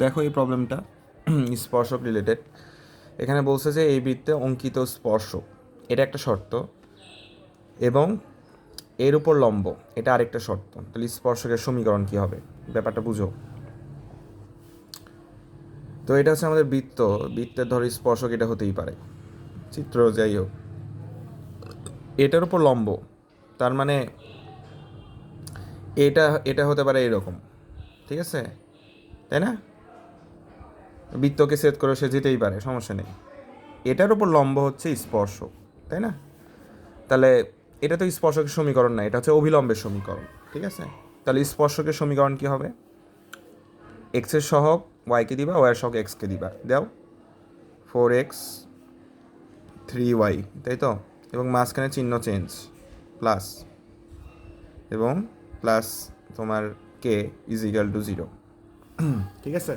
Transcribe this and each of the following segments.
দেখো এই প্রবলেমটা স্পর্শক রিলেটেড এখানে বলছে যে, এই বৃত্তে অঙ্কিত স্পর্শক, এটা একটা শর্ত। এবং এর উপর লম্ব, এটা আরেকটা শর্ত। তাহলে স্পর্শকের সমীকরণ কি হবে? ব্যাপারটা বুঝো। তো এটা হচ্ছে আমাদের বৃত্ত। বৃত্তের ধর স্পর্শক এটা হতেই পারে। চিত্র যাই হোক। এটার উপর লম্ব, তার মানে এটা এটা হতে পারে এরকম। ঠিক আছে? তাই না? বৃত্তকে সেট করে সে যেতেই পারে, সমস্যা নেই। এটার উপর লম্ব হচ্ছে স্পর্শ, তাই না? তাহলে এটা তো স্পর্শকের সমীকরণ না, এটা হচ্ছে অভিলম্বের সমীকরণ, ঠিক আছে? তাহলে স্পর্শকের সমীকরণ কি হবে? এক্সের সহগ ওয়াইকে দিবা ওয়াইয়ের সহগ এক্সকে দিবা, দাও। ফোর এক্স থ্রি ওয়াই তাই তো? এবং মাঝখানে চিহ্ন চেঞ্জ প্লাস এবং প্লাস তোমার K is equal to zero ঠিক আছে?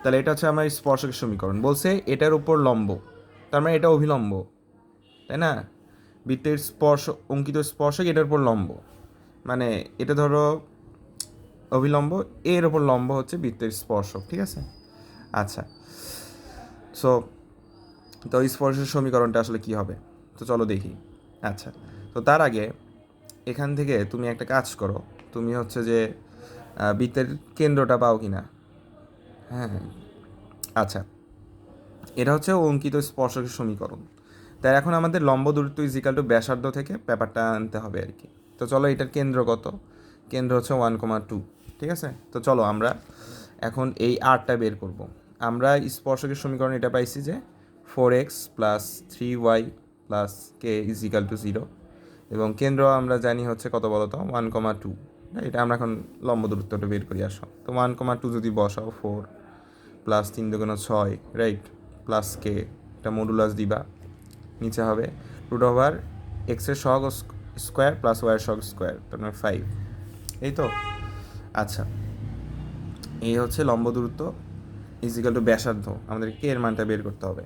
তাহলে এটা হচ্ছে আমার স্পর্শকের সমীকরণ। বলছে এটার উপর লম্ব। তার মানে এটা অভিলম্ব। তাই না? বৃত্তের স্পর্শ, অঙ্কিত স্পর্শক এটার উপর লম্ব। মানে এটা ধরো অভিলম্ব, এর উপর লম্ব হচ্ছে বৃত্তের স্পর্শক, ঠিক আছে? আচ্ছা। সো তো স্পর্শের সমীকরণটা আসলে কি হবে? তো চলো দেখি। আচ্ছা। তো তার আগে এখান থেকে তুমি একটা কাজ করো। তুমি হচ্ছে যে বৃত্তের কেন্দ্রটা পাও কি না হ্যাঁ। আচ্ছা। এটা হচ্ছে অঙ্কিত স্পর্শকের সমীকরণ। তাই এখন আমাদের লম্ব দূরত্ব ইজিক্যাল টু ব্যাসার্ধ থেকে ব্যাপারটা আনতে হবে আর কি। তো চলো এটার কেন্দ্র কত? কেন্দ্র হচ্ছে ওয়ান কমা টু ঠিক আছে? তো চলো আমরা এখন এই আরটা বের করব। আমরা স্পর্শকের সমীকরণ এটা পাইছি যে four X plus three Y plus K is equal to zero এবং কেন্দ্র আমরা জানি হচ্ছে কত বলতো? ওয়ান কমা টু এটা আমরা এখন লম্ব দূরত্বটা বের করি, আসো। তো ওয়ান কমা টু যদি বসাও ফোর প্লাস তিন দুগুণ ছয় রাইট প্লাস কে এটা মডুলাস দিবা। নিচে হবে রুট ওভার এক্সের সহগ স্কোয়ার প্লাস ওয়াইয়ের সহগ স্কোয়ার তার মানে ফাইভ এই তো? আচ্ছা। এই হচ্ছে লম্ব দূরত্ব ইজিক্যাল টু ব্যাসার্ধ। আমাদের কে এর মানটা বের করতে হবে।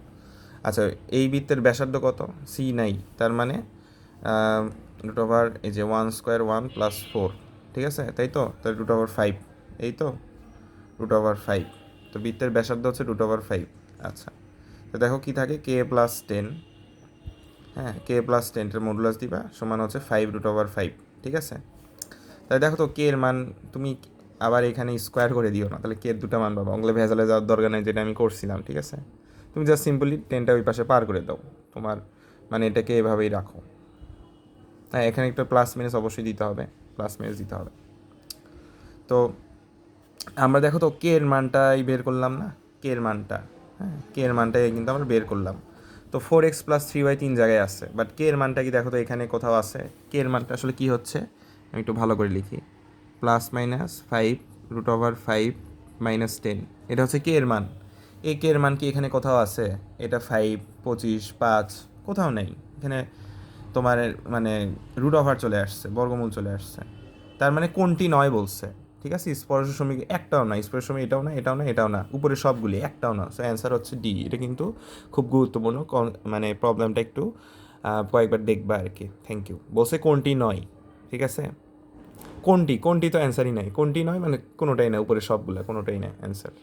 আচ্ছা এই বৃত্তের ব্যাসার্ধ কত? সি নাই। তার মানে রুট ওভার এই যে one square one plus four ঠিক আছে? তাই তো? তাহলে রুট ওভার ফাইভ এই তো? রুট ওভার ফাইভ তো বৃত্তের ব্যাসার্ধ হচ্ছে রুট ওভার ফাইভ আচ্ছা তো দেখো কি থাকে? কে প্লাস টেন হ্যাঁ কে প্লাস টেনটার মডুলাস দিবা, সমান হচ্ছে ফাইভ রুট ওভার ফাইভ ঠিক আছে? তাহলে দেখো তো কে এর মান তুমি আবার এখানে স্কোয়ার করে দিও না, তাহলে কে এর দুটো মান পাবা। অঙ্গলে ভেজালে যাওয়ার দরকার নেই, যেটা আমি করছিলাম, ঠিক আছে? তুমি জাস্ট সিম্পলি টেনটা ওই পাশে পার করে দাও, তোমার মানে এটাকে এভাবেই রাখো। হ্যাঁ এখানে একটা প্লাস মাইনাস অবশ্যই দিতে হবে প্লাস মাইনাস দিতে হবে। তো আমরা দেখো তো কে এর মানটাই বের করলাম না? কে এর মানটা? হ্যাঁ কে এর মানটাই কিন্তু আমরা বের করলাম। তো four X plus three Y তিন জায়গায় আছে। বাট কে এর মানটা কি দেখো তো এখানে কোথাও আছে? কে এর মানটা আসলে কি হচ্ছে? আমি একটু ভালো করে লিখি। Plus minus five root over five minus ten এটা হচ্ছে কে এর মান। এ কে এর মান কি এখানে কোথাও আছে? এটা ফাইভ পঁচিশ, পাঁচ, কোথাও নেই। এখানে তোমার মানে রুট ওভার চলে আসছে, বর্গমূল চলে আসছে। তার মানে কোনটি নয় বলছে। ঠিক আছে? স্পর্শ সমীক একটাও না, স্পর্শ সমীক এটাও না এটাও না এটাও না উপরে সবগুলি একটাও না। সো অ্যান্সার হচ্ছে ডি এটা কিন্তু খুব গুরুত্বপূর্ণ মানে প্রবলেমটা একটু কয়েকবার দেখবা আর কি। থ্যাংক ইউ বলছে কোনটি নয়, ঠিক আছে? কোনটি কোনটি তো অ্যান্সারই নাই। কোনটি নয় মানে কোনোটাই না উপরে সবগুলো, কোনোটাই না অ্যান্সার